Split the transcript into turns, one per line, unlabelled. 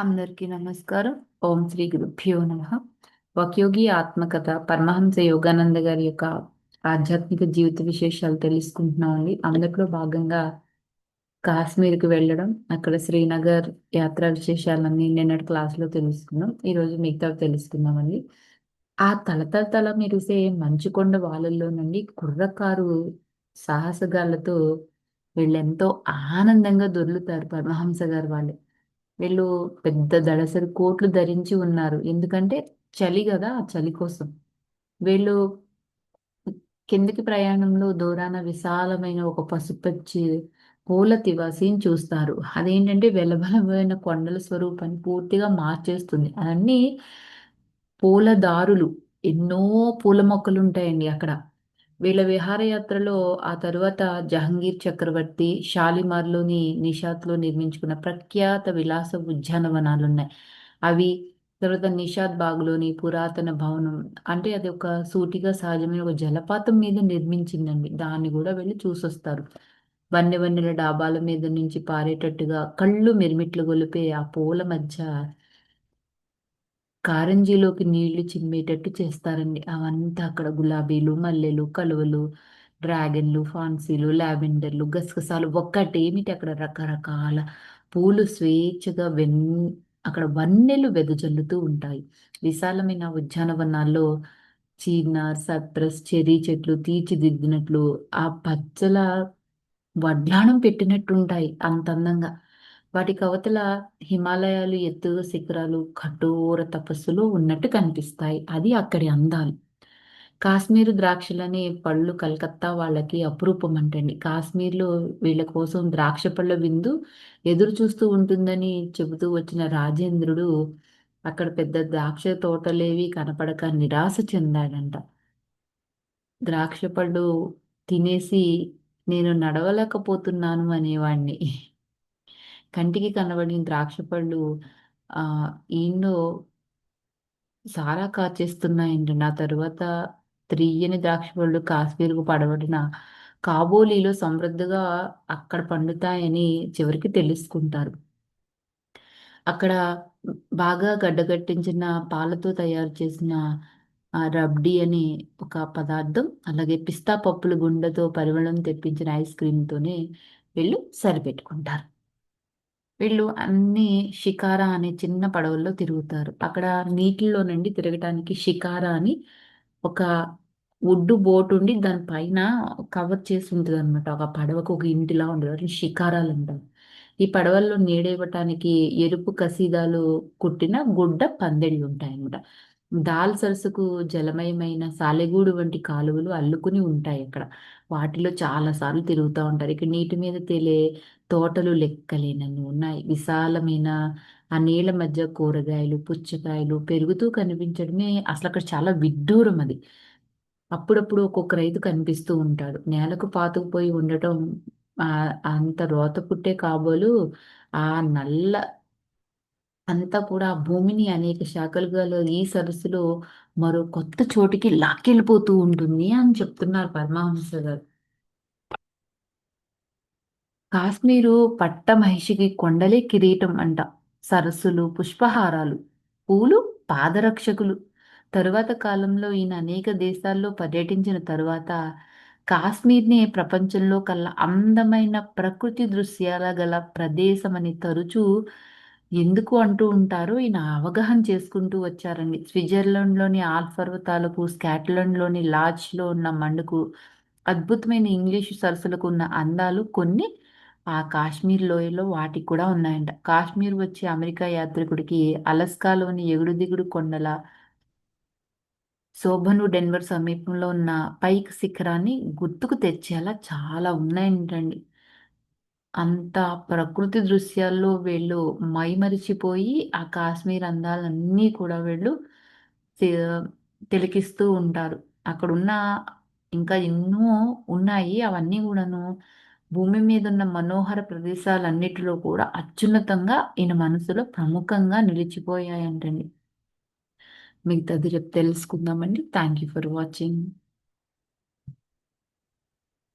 అందరికీ నమస్కారం. ఓం శ్రీ గురుభ్యో నమ. వక్యోగి ఆత్మకథ పరమహంస యోగానంద గారి యొక్క ఆధ్యాత్మిక జీవిత విశేషాలు తెలుసుకుంటున్నామండి అందులో భాగంగా కాశ్మీర్కి వెళ్ళడం అక్కడ శ్రీనగర్ యాత్రా విశేషాలన్నీ నిన్నటి క్లాస్లో తెలుసుకున్నాం. ఈరోజు మిగతా తెలుసుకున్నామండి ఆ తలతల తల మెరిసే మంచుకొండ వాళ్ళల్లో నుండి కుర్రకారు సాహసగాళ్ళతో వీళ్ళెంతో ఆనందంగా దొర్లుతారు పరమహంస గారు వాళ్ళు. వీళ్ళు పెద్ద దళసరి కోట్లు ధరించి ఉన్నారు. ఎందుకంటే చలి కదా ఆ చలి కోసం. వీళ్ళు కిందకి ప్రయాణంలో దూరాన విశాలమైన ఒక పసుపచ్చి పూల తివాసిని చూస్తారు. అదేంటంటే వెలబలమైన కొండల స్వరూపాన్ని పూర్తిగా మార్చేస్తుంది. అవన్నీ పూల దారులు ఎన్నో పూల మొక్కలు ఉంటాయండి అక్కడ. వీళ్ళ విహారయాత్రలో ఆ తరువాత జహంగీర్ చక్రవర్తి షాలిమార్లోని నిషాద్లో నిర్మించుకున్న ప్రఖ్యాత విలాస ఉద్యానవనాలు ఉన్నాయి అవి తర్వాత నిషాద్ బాగ్లోని పురాతన భవనం అంటే అది ఒక సూటిగా సహజమైన ఒక జలపాతం మీద నిర్మించిందండి. దాన్ని కూడా వెళ్ళి చూసొస్తారు. వన్నె వన్నెల డాబాల మీద నుంచి పారేటట్టుగా కళ్ళు మిరిమిట్లు గొలిపే ఆ పూల మధ్య కారంజీలోకి నీళ్ళు చిమ్మేటట్టు చేస్తారండి. అవంతా అక్కడ గులాబీలు మల్లెలు కలువలు డ్రాగన్లు ఫాన్సీలు లావెండర్లు గసగసాలు ఒక్కటేమిటి అక్కడ రకరకాల పూలు స్వేచ్ఛగా వెన్ అక్కడ వన్నెలు వెదజల్లుతూ ఉంటాయి. విశాలమైన ఉద్యానవనాల్లో చీనార్ సత్రస్ చెరీ చెట్లు తీర్చిదిద్దినట్లు ఆ పచ్చల వడ్లాణం పెట్టినట్టుంటాయి అంత అందంగా వాటికి అవతల హిమాలయాలు ఎత్తుగా శిఖరాలు కఠోర తపస్సులో ఉన్నట్టు కనిపిస్తాయి. అది అక్కడి అందాలు. కాశ్మీర్ ద్రాక్షలనే పళ్ళు కలకత్తా వాళ్ళకి అపురూపం అంటండి. కాశ్మీర్లో వీళ్ళ కోసం ద్రాక్ష పళ్ళ విందు ఎదురు చూస్తూ ఉంటుందని చెబుతూ వచ్చిన రాజేంద్రుడు అక్కడ పెద్ద ద్రాక్ష తోటలేవి కనపడక నిరాశ చెందాడంట. ద్రాక్ష పళ్ళు తినేసి నేను నడవలేకపోతున్నాను అనేవాడిని కంటికి కనబడిన ద్రాక్ష పళ్ళు ఆ ఈయనలో సారా కాచేస్తున్నాయండి. నా తరువాత త్రియ్యని ద్రాక్ష పళ్ళు కాశ్మీర్కు పడబడిన కాబోలీలో సమృద్ధిగా అక్కడ పండుతాయని చివరికి తెలుసుకుంటారు. అక్కడ బాగా గడ్డగట్టించిన పాలతో తయారు చేసిన రబ్డీ అనే ఒక పదార్థం అలాగే పిస్తా పప్పుల గుండెతో పరిమళం తెప్పించిన ఐస్ క్రీమ్తోనే వీళ్ళు సరిపెట్టుకుంటారు. వీళ్ళు అన్ని షికారా అనే చిన్న పడవల్లో తిరుగుతారు. అక్కడ నీటిలో నుండి తిరగటానికి షికారా అని ఒక ఒడ్డు బోట్ ఉండి దానిపైన కవర్ చేసి ఉంటుంది అనమాట ఒక పడవకు ఒక ఇంటిలా ఉండదు. వాటిని షికారాలు అంటారు. ఈ పడవల్లో నీడేవటానికి ఎరుపు కసీదాలు కుట్టిన గుడ్డ పందెళ్ళు ఉంటాయన్నమాట. దాల్ సరస్సుకు జలమయమైన సాలెగూడు వంటి కాలువలు అల్లుకుని ఉంటాయి అక్కడ. వాటిలో చాలా సార్లు తిరుగుతూ ఉంటారు. ఇక్కడ నీటి మీద తేలే తోటలు లెక్కలేనన్ని ఉన్నాయి విశాలమైన ఆ నేల మధ్య కూరగాయలు పుచ్చకాయలు పెరుగుతూ కనిపించడమే అసలు అక్కడ చాలా విడ్డూరం అది. అప్పుడప్పుడు ఒక్కొక్క రైతు కనిపిస్తూ ఉంటాడు. నేలకు పాతుకుపోయి ఉండటం అంత రోత పుట్టే కాబోలు ఆ నల్ల అంతా కూడా ఆ భూమిని అనేక శాఖలుగా ఈ సరస్సులో మరో కొత్త చోటికి లాక్కెళ్ళిపోతూ ఉంటుంది అని చెప్తున్నారు పరమహంస గారు. కాశ్మీరు పట్ట మహిషికి కొండలే కిరీటం అంట. సరస్సులు పుష్పహారాలు పూలు పాదరక్షకులు. తరువాత కాలంలో ఈయన అనేక దేశాల్లో పర్యటించిన తరువాత కాశ్మీర్ని ప్రపంచంలో కల్లా అందమైన ప్రకృతి దృశ్యాల గల ప్రదేశం అని తరచూ ఎందుకు అంటూ ఉంటారో ఈయన అవగాహన చేసుకుంటూ వచ్చారండి. స్విట్జర్లాండ్లోని ఆల్ పర్వతాలకు స్కాట్లాండ్లోని లాడ్జ్లో ఉన్న మండుకు అద్భుతమైన ఇంగ్లీషు సరస్సులకు ఉన్న అందాలు కొన్ని ఆ కాశ్మీర్ లోయలో వాటికి కూడా ఉన్నాయంట. కాశ్మీర్ వచ్చే అమెరికా యాత్రికుడికి అలస్కాలోని ఎగుడు దిగుడు కొండల శోభను డెన్వర్ సమీపంలో ఉన్న పైక్ శిఖరాన్ని గుర్తుకు తెచ్చేలా చాలా ఉన్నాయంటండి. అంత ప్రకృతి దృశ్యాల్లో వీళ్ళు మైమరిచిపోయి ఆ కాశ్మీర్ అందాలన్నీ కూడా వీళ్ళు తిలకిస్తూ ఉంటారు. అక్కడున్న ఇంకా ఎన్నో ఉన్నాయి. అవన్నీ కూడాను భూమి మీద ఉన్న మనోహర ప్రదేశాలన్నిటిలో కూడా అత్యున్నతంగా ఈయన మనసులో ప్రముఖంగా నిలిచిపోయాయంటండి. మిగతాది రేపు తెలుసుకుందామండి. Thank you for watching